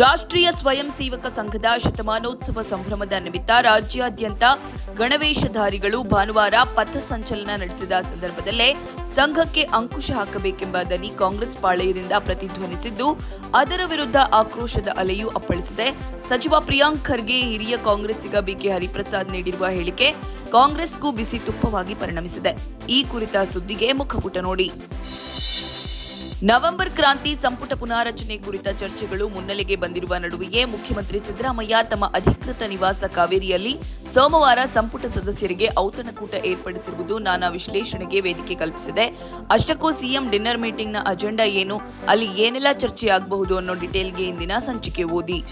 ರಾಷ್ಟ್ರೀಯ ಸ್ವಯಂ ಸೇವಕ ಸಂಘದ ಶತಮಾನೋತ್ಸವ ಸಂಭ್ರಮದ ನಿಮಿತ್ತ ರಾಜ್ಯಾದ್ಯಂತ ಗಣವೇಶಧಾರಿಗಳು ಭಾನುವಾರ ಪಥಸಂಚಲನ ನಡೆಸಿದ ಸಂದರ್ಭದಲ್ಲೇ ಸಂಘಕ್ಕೆ ಅಂಕುಶ ಹಾಕಬೇಕೆಂಬ ದನಿ ಕಾಂಗ್ರೆಸ್ ಪಾಳೆಯದಿಂದ ಪ್ರತಿಧ್ವನಿಸಿದ್ದು, ಅದರ ವಿರುದ್ಧ ಆಕ್ರೋಶದ ಅಲೆಯೂ ಅಪ್ಪಳಿಸಿದೆ. ಸಚಿವ ಪ್ರಿಯಾಂಕ್ ಖರ್ಗೆ ಹಿರಿಯ ಕಾಂಗ್ರೆಸ್ಸಿಗ ಬಿಕೆ ಹರಿಪ್ರಸಾದ್ ನೀಡಿರುವ ಹೇಳಿಕೆ ಕಾಂಗ್ರೆಸ್ಗೂ ಬಿಸಿ ತುಪ್ಪವಾಗಿ ಪರಿಣಮಿಸಿದೆ. ಈ ಕುರಿತ ಸುದ್ದಿಗೆ ಮುಖಪುಟ ನೋಡಿ. ನವೆಂಬರ್ ಕ್ರಾಂತಿ ಸಂಪುಟ ಪುನಾರಚನೆ ಕುರಿತ ಚರ್ಚೆಗಳು ಮುನ್ನೆಲೆಗೆ ಬಂದಿರುವ ನಡುವೆಯೇ ಮುಖ್ಯಮಂತ್ರಿ ಸಿದ್ದರಾಮಯ್ಯ ತಮ್ಮ ಅಧಿಕೃತ ನಿವಾಸ ಕಾವೇರಿಯಲ್ಲಿ ಸೋಮವಾರ ಸಂಪುಟ ಸದಸ್ಯರಿಗೆ ಔತಣಕೂಟ ಏರ್ಪಡಿಸಿರುವುದು ನಾನಾ ವಿಶ್ಲೇಷಣೆಗೆ ವೇದಿಕೆ ಕಲ್ಪಿಸಿದೆ. ಅಷ್ಟಕ್ಕೂ ಸಿಎಂ ಡಿನ್ನರ್ ಮೀಟಿಂಗ್ನ ಅಜೆಂಡಾ ಏನು? ಅಲ್ಲಿ ಏನೆಲ್ಲ ಚರ್ಚೆ ಆಗಬಹುದು ಅನ್ನೋ ಡಿಟೇಲ್ಗೆ ಇಂದಿನ ಸಂಚಿಕೆ ಓದಿ.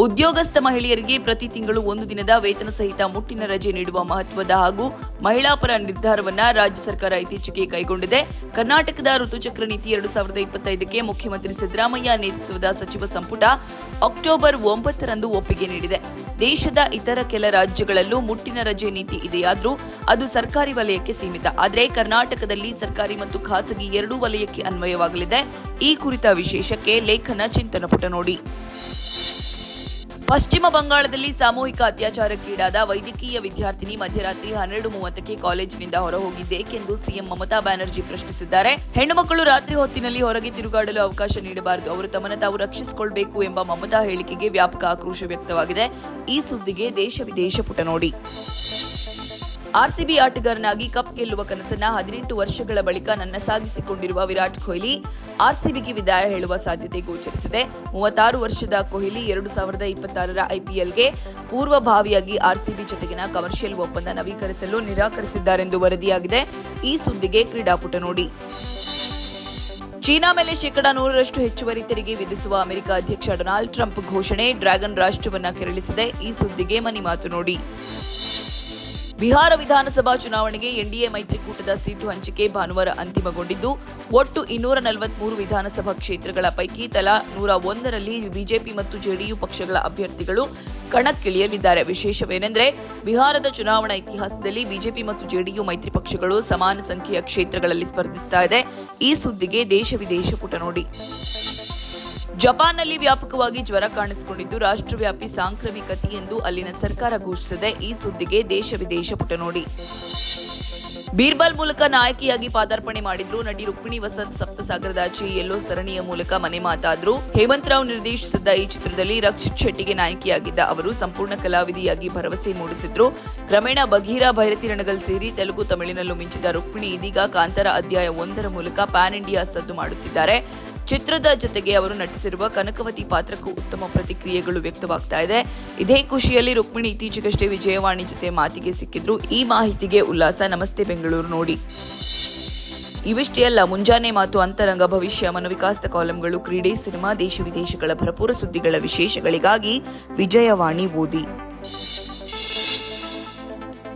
ಉದ್ಯೋಗಸ್ಥ ಮಹಿಳೆಯರಿಗೆ ಪ್ರತಿ ತಿಂಗಳು ಒಂದು ದಿನದ ವೇತನ ಸಹಿತ ಮುಟ್ಟಿನ ರಜೆ ನೀಡುವ ಮಹತ್ವದ ಹಾಗೂ ಮಹಿಳಾ ಪರ ನಿರ್ಧಾರವನ್ನ ರಾಜ್ಯ ಸರ್ಕಾರ ಇತ್ತೀಚೆಗೆ ಕೈಗೊಂಡಿದೆ. ಕರ್ನಾಟಕದ ಋತುಚಕ್ರ ನೀತಿ ಎರಡು ಸಾವಿರದ ಇಪ್ಪತ್ತೈದಕ್ಕೆ ಮುಖ್ಯಮಂತ್ರಿ ಸಿದ್ದರಾಮಯ್ಯ ನೇತೃತ್ವದ ಸಚಿವ ಸಂಪುಟ ಅಕ್ಟೋಬರ್ ಒಂಬತ್ತರಂದು ಒಪ್ಪಿಗೆ ನೀಡಿದೆ. ದೇಶದ ಇತರ ಕೆಲ ರಾಜ್ಯಗಳಲ್ಲೂ ಮುಟ್ಟಿನ ರಜೆ ನೀತಿ ಇದೆಯಾದರೂ ಅದು ಸರ್ಕಾರಿ ವಲಯಕ್ಕೆ ಸೀಮಿತ. ಆದರೆ ಕರ್ನಾಟಕದಲ್ಲಿ ಸರ್ಕಾರಿ ಮತ್ತು ಖಾಸಗಿ ಎರಡೂ ವಲಯಕ್ಕೆ ಅನ್ವಯವಾಗಲಿದೆ. ಈ ಕುರಿತ ವಿಶೇಷಕ್ಕೆ ಲೇಖನ ಚಿಂತನ ಪುಟ ನೋಡಿ. ಪಶ್ಚಿಮ ಬಂಗಾಳದಲ್ಲಿ ಸಾಮೂಹಿಕ ಅತ್ಯಾಚಾರಕ್ಕೀಡಾದ ವೈದ್ಯಕೀಯ ವಿದ್ಯಾರ್ಥಿನಿ ಮಧ್ಯರಾತ್ರಿ ಹನ್ನೆರಡು ಮೂವತ್ತಕ್ಕೆ ಕಾಲೇಜಿನಿಂದ ಹೊರಹೋಗಿದ್ದೇಕೆಂದು ಸಿಎಂ ಮಮತಾ ಬ್ಯಾನರ್ಜಿ ಪ್ರಶ್ನಿಸಿದ್ದಾರೆ. ಹೆಣ್ಣುಮಕ್ಕಳು ರಾತ್ರಿ ಹೊತ್ತಿನಲ್ಲಿ ಹೊರಗೆ ತಿರುಗಾಡಲು ಅವಕಾಶ ನೀಡಬಾರದು. ಅವರು ತಮ್ಮನ್ನು ತಾವು ರಕ್ಷಿಸಿಕೊಳ್ಬೇಕು ಎಂಬ ಮಮತಾ ಹೇಳಿಕೆಗೆ ವ್ಯಾಪಕ ಆಕ್ರೋಶ ವ್ಯಕ್ತವಾಗಿದೆ. ಈ ಸುದ್ದಿಗೆ ದೇಶ ವಿದೇಶ ಪುಟ ನೋಡಿ. ಆರ್ಸಿಬಿ ಆಟಗಾರನಾಗಿ ಕಪ್ ಗೆಲ್ಲುವ ಕನಸನ್ನ ಹದಿನೆಂಟು ವರ್ಷಗಳ ಬಳಿಕ ನನ್ನ ಸಾಗಿಸಿಕೊಂಡಿರುವ ವಿರಾಟ್ ಕೊಹ್ಲಿ. ಆರ್ಸಿಬಿಗೆ ವಿದಾಯ ಹೇಳುವ ಸಾಧ್ಯತೆ ಗೋಚರಿಸಿದೆ. ಮೂವತ್ತಾರು ವರ್ಷದ ಕೊಹ್ಲಿ ಎರಡು ಸಾವಿರದ ಇಪ್ಪತ್ತಾರರ ಐಪಿಎಲ್ಗೆ ಪೂರ್ವಭಾವಿಯಾಗಿ ಆರ್ಸಿಬಿ ಜೊತೆಗಿನ ಕಮರ್ಷಿಯಲ್ ಒಪ್ಪಂದ ನವೀಕರಿಸಲು ನಿರಾಕರಿಸಿದ್ದಾರೆಂದು ವರದಿಯಾಗಿದೆ. ಈ ಸುದ್ದಿಗೆ ಕ್ರೀಡಾಪುಟ ನೋಡಿ. ಚೀನಾ ಮೇಲೆ ಶೇಕಡಾ ನೂರರಷ್ಟು ಹೆಚ್ಚುವರಿ ತೆರಿಗೆ ವಿಧಿಸುವ ಅಮೆರಿಕ ಅಧ್ಯಕ್ಷ ಡೊನಾಲ್ಡ್ ಟ್ರಂಪ್ ಘೋಷಣೆ ಡ್ರ್ಯಾಗನ್ ರಾಷ್ಟ್ರವನ್ನ ಕೆರಳಿಸಿದೆ. ಈ ಸುದ್ದಿಗೆ ಮನಿ ಮಾತು ನೋಡಿ. ಬಿಹಾರ ವಿಧಾನಸಭಾ ಚುನಾವಣೆಗೆ ಎನ್ಡಿಎ ಮೈತ್ರಿಕೂಟದ ಸೀಟು ಹಂಚಿಕೆ ಭಾನುವಾರ ಅಂತಿಮಗೊಂಡಿದ್ದು, ಒಟ್ಟು ಇನ್ನೂರ ನಲವತ್ಮೂರು ವಿಧಾನಸಭಾ ಕ್ಷೇತ್ರಗಳ ಪೈಕಿ ತಲಾ ನೂರ ಒಂದರಲ್ಲಿ ಬಿಜೆಪಿ ಮತ್ತು ಜೆಡಿಯು ಪಕ್ಷಗಳ ಅಭ್ಯರ್ಥಿಗಳು ಕಣಕ್ಕಿಳಿಯಲಿದ್ದಾರೆ. ವಿಶೇಷವೇನೆಂದರೆ, ಬಿಹಾರದ ಚುನಾವಣಾ ಇತಿಹಾಸದಲ್ಲಿ ಬಿಜೆಪಿ ಮತ್ತು ಜೆಡಿಯು ಮೈತ್ರಿ ಪಕ್ಷಗಳು ಸಮಾನ ಸಂಖ್ಯೆಯ ಕ್ಷೇತ್ರಗಳಲ್ಲಿ ಸ್ಪರ್ಧಿಸ್ತಾ ಇದೆ. ಈ ಸುದ್ದಿಗೆ ದೇಶ ವಿದೇಶ ಪುಟ ನೋಡಿ. ಜಪಾನ್ನಲ್ಲಿ ವ್ಯಾಪಕವಾಗಿ ಜ್ವರ ಕಾಣಿಸಿಕೊಂಡಿದ್ದು, ರಾಷ್ಟ್ರವ್ಯಾಪಿ ಸಾಂಕ್ರಾಮಿಕತೆ ಎಂದು ಅಲ್ಲಿನ ಸರ್ಕಾರ ಘೋಷಿಸಿದೆ. ಈ ಸುದ್ದಿಗೆ ದೇಶ ವಿದೇಶ ಪುಟ ನೋಡಿ. ಬೀರ್ಬಲ್ ಮೂಲಕ ನಾಯಕಿಯಾಗಿ ಪಾದಾರ್ಪಣೆ ಮಾಡಿದ್ರು ನಟಿ ರುಕ್ಮಿಣಿ ವಸಂತ್. ಸಪ್ತಸಾಗರದಾಚೆ ಎಲ್ಲೋ ಸರಣಿಯ ಮೂಲಕ ಮನೆ ಮಾತಾದ್ರು. ಹೇಮಂತ್ ರಾವ್ ನಿರ್ದೇಶಿಸಿದ್ದ ಈ ಚಿತ್ರದಲ್ಲಿ ರಕ್ಷಿತ್ ಶೆಟ್ಟಿಗೆ ನಾಯಕಿಯಾಗಿದ್ದ ಅವರು ಸಂಪೂರ್ಣ ಕಲಾವಿದೆಯಾಗಿ ಭರವಸೆ ಮೂಡಿಸಿದ್ರು. ಕ್ರಮೇಣ ಬಘೀರಾ ಭೈರತಿ ರಣಗಲ್ ಸೇರಿ ತೆಲುಗು, ತಮಿಳಿನಲ್ಲೂ ಮಿಂಚಿದ ರುಕ್ಮಿಣಿ ಇದೀಗ ಕಾಂತಾರ ಅಧ್ಯಾಯ ಒಂದರ ಮೂಲಕ ಪ್ಯಾನ್ ಇಂಡಿಯಾ ಸದ್ದು ಮಾಡುತ್ತಿದ್ದಾರೆ. ಚಿತ್ರದ ಜೊತೆಗೆ ಅವರು ನಟಿಸಿರುವ ಕನಕವತಿ ಪಾತ್ರಕ್ಕೂ ಉತ್ತಮ ಪ್ರತಿಕ್ರಿಯೆಗಳು ವ್ಯಕ್ತವಾಗ್ತಾ ಇದೆ. ಇದೇ ಖುಷಿಯಲ್ಲಿ ರುಕ್ಮಿಣಿ ಇತ್ತೀಚೆಗಷ್ಟೇ ವಿಜಯವಾಣಿ ಜೊತೆ ಮಾತಿಗೆ ಸಿಕ್ಕಿದ್ರು. ಈ ಮಾಹಿತಿಗೆ ಉಲ್ಲಾಸ. ನಮಸ್ತೆ ಬೆಂಗಳೂರು ನೋಡಿ. ಇವಿಷ್ಟೇ ಅಲ್ಲ, ಮುಂಜಾನೆ ಮಾತು ಅಂತರಂಗ ಭವಿಷ್ಯ, ಮನೋವಿಕಾಸದ ಕಾಲಂಗಳು, ಕ್ರೀಡೆ, ಸಿನಿಮಾ, ದೇಶ ವಿದೇಶಗಳ ಭರಪೂರ ಸುದ್ದಿಗಳ ವಿಶೇಷಗಳಿಗಾಗಿ ವಿಜಯವಾಣಿ ಓದಿ.